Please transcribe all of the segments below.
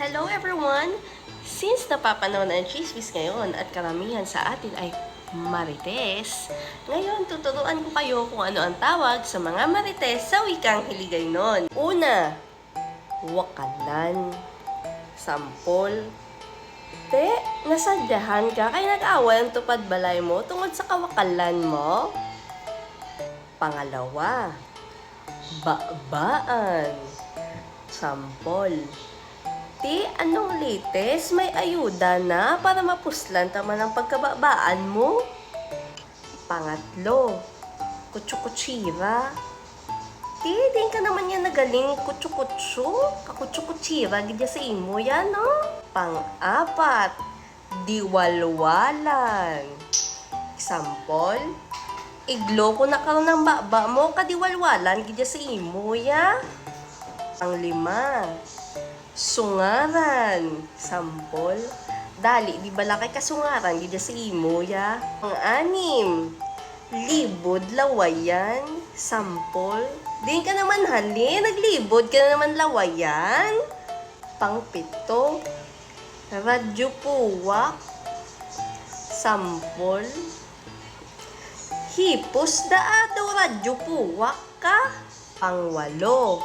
Hello everyone! Since napapanaw na ang chismis ngayon at karamihan sa atin ay marites, ngayon tuturuan ko kayo kung ano ang tawag sa mga marites sa wikang Hiligaynon. Una, wakalan. Sampol. Te, nasadyahan ka kaya nag-away ang tupad balay mo tungod sa kawakalan mo? Pangalawa, bakbaan. Sampol. Ti, anong latest? May ayuda na para mapuslan tama ng pagkababaan mo? Pangatlo, kutsukutsira. Ti, din ka naman yan nagaling kutsukutsu. Kakutsukutsira, gidya sa imo yan, no? Pang-apat, diwalwalan. Example, iglo ko na karon ng baba mo, kadiwalwalan, gidya sa imo, ya? Panglima, sungaran. Sampol. Dali, di ba lakay kasungaran, gidya sa imo, ya? Pang-anim, libod lawayan. Sampol. Di ka naman hali, naglibod ka na naman lawayan. Pangpito, radyo puwak. Sampol. Hipos daa daw radyo puwak ka. Pangwalo,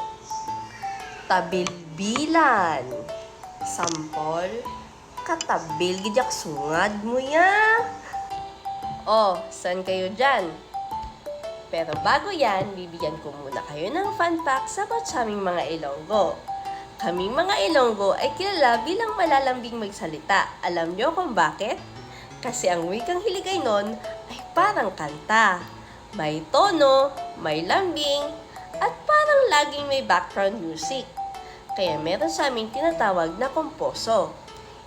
tabilbilan. Sampol, katabil gidyak sungad mo ya. Oh, saan kayo dyan? Pero bago yan, bibigyan ko muna kayo ng fun about sa aming mga Ilonggo. Kaming mga Ilonggo ay kilala bilang malalambing magsalita. Alam nyo kung bakit? Kasi ang wikang hiligay nun ay parang kanta. May tono, may lambing, at parang laging may background music. Kaya meron sa aming tinatawag na komposo.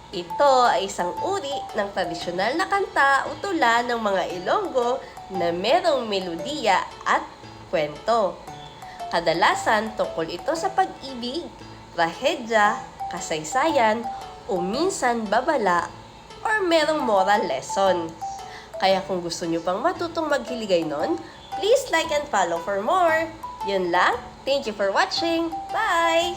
Ito ay isang uri ng tradisyonal na kanta o tula ng mga Ilonggo na merong melodiya at kwento. Kadalasan tungkol ito sa pag-ibig, trahedya, kasaysayan, o minsan babala or merong moral lesson. Kaya kung gusto nyo pang matutong maghiligay nun, please like and follow for more. Yun lang. Thank you for watching. Bye!